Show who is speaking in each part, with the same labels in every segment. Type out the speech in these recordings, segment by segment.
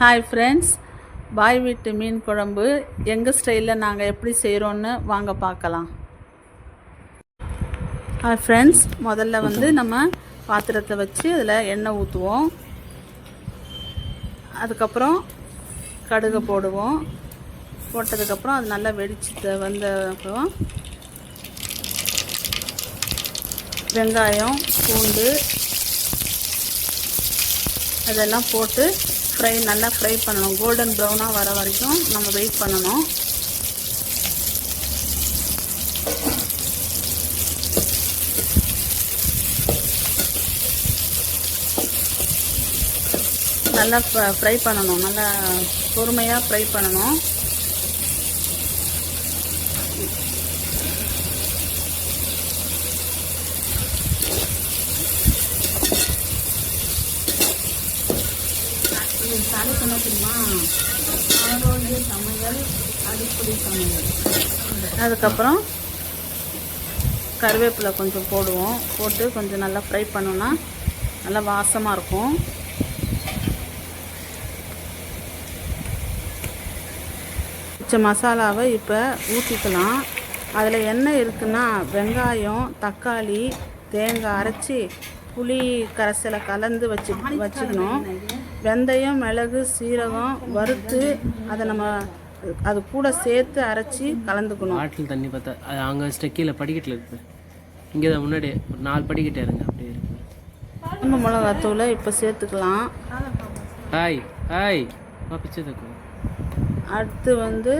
Speaker 1: Hi friends bye வீட்டு மீன் குழம்பு. எங்கள் ஸ்டைலில் நாங்கள் எப்படி செய்கிறோன்னு வாங்க பார்க்கலாம். ஹாய் ஃப்ரெண்ட்ஸ் முதல்ல வந்து நம்ம பாத்திரத்தை வச்சு அதில் எண்ணெய் ஊற்றுவோம் அதுக்கப்புறம் கடுகு போடுவோம். போட்டதுக்கப்புறம் அது நல்லா வெடிச்சு வந்த அப்புறம் வெங்காயம் பூண்டு அதெல்லாம் போட்டு ஃப்ரை நல்லா ஃப்ரை பண்ணணும். கோல்டன் ப்ரௌனாக வர வரைக்கும் நம்ம வெயிட் பண்ணணும். நல்லா ஃப்ரை பண்ணணும். நல்லா பொறுமையாக ஃப்ரை பண்ணணும். தலைப்பு என்ன தெரியுமா? ஆரோக்கிய சமையல் அடிப்படை சமையல். அதுக்கப்புறம் கருவேப்பிலை கொஞ்சம் போடுவோம். போட்டு கொஞ்சம் நல்லா ஃப்ரை பண்ணோன்னா நல்லா வாசமாக இருக்கும். மிச்ச மசாலாவை இப்போ ஊற்றிக்கலாம் அதில் என்ன இருக்குன்னா வெங்காயம் தக்காளி தேங்காய் அரைச்சி புளி கரைசலை கலந்து வச்சு வச்சுக்கணும். வெந்தயம் மிளகு சீரகம் வறுத்து அதை நம்ம அது கூட சேர்த்து அரைச்சி கலந்துக்கணும்.
Speaker 2: ஆட்டில் தண்ணி பார்த்தா அது அங்கே ஸ்டெக்கியில் படிக்கட்டில் இருக்குது இங்கே தான் முன்னாடி ஒரு நாலு படிக்கட்டு இருங்க அப்படியே இருக்கு.
Speaker 1: குழம்பு மிளகாத்தூளை இப்போ சேர்த்துக்கலாம்.
Speaker 2: Hi hi. பிச்சை தக்கும்
Speaker 1: அடுத்து வந்து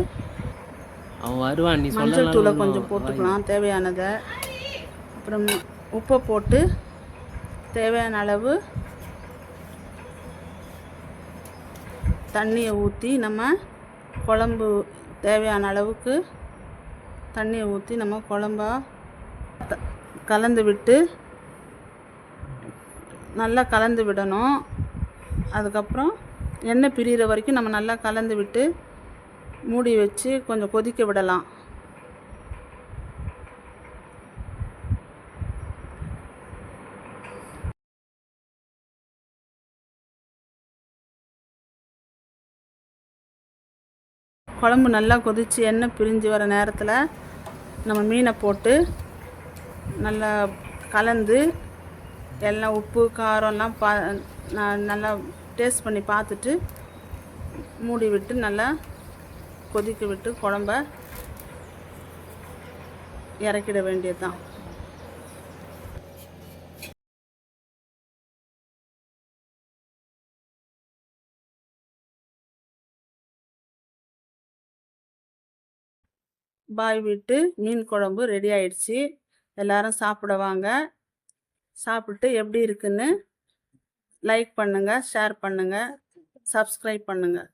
Speaker 2: அவன் வருவான் நீ
Speaker 1: மஞ்சள் தூளை கொஞ்சம் போட்டுக்கலாம் தேவையானதை. அப்புறம் உப்பை போட்டு தேவையான அளவு தண்ணியை ஊற்றி நம்ம குழம்பு தேவையான அளவுக்கு தண்ணியை ஊற்றி நம்ம குழம்பா த- கலந்து விட்டு நல்லா கலந்து விடணும். அதுக்கப்புறம் எண்ணெய் பிரிகிற வரைக்கும் நம்ம நல்லா கலந்து விட்டு மூடி வச்சு கொஞ்சம் கொதிக்க விடலாம். குழம்பு நல்லா கொதித்து எண்ணெய் பிரிஞ்சு வர நேரத்தில் நம்ம மீனை போட்டு நல்லா கலந்து எல்லாம் உப்பு காரம்லாம் பா ந- நல்லா டேஸ்ட் பண்ணி பார்த்துட்டு மூடி விட்டு நல்லா கொதிக்க விட்டு குழம்ப இறக்கிட வேண்டியது தான் பாய் விட்டு மீன் குழம்பு ரெடி ஆயிடுச்சு. எல்லாரும் சாப்பிடுவாங்க சாப்பிட்டு எப்படி இருக்குன்னு லைக் பண்ணுங்கள் ஷேர் பண்ணுங்கள் சப்ஸ்கிரைப் பண்ணுங்கள்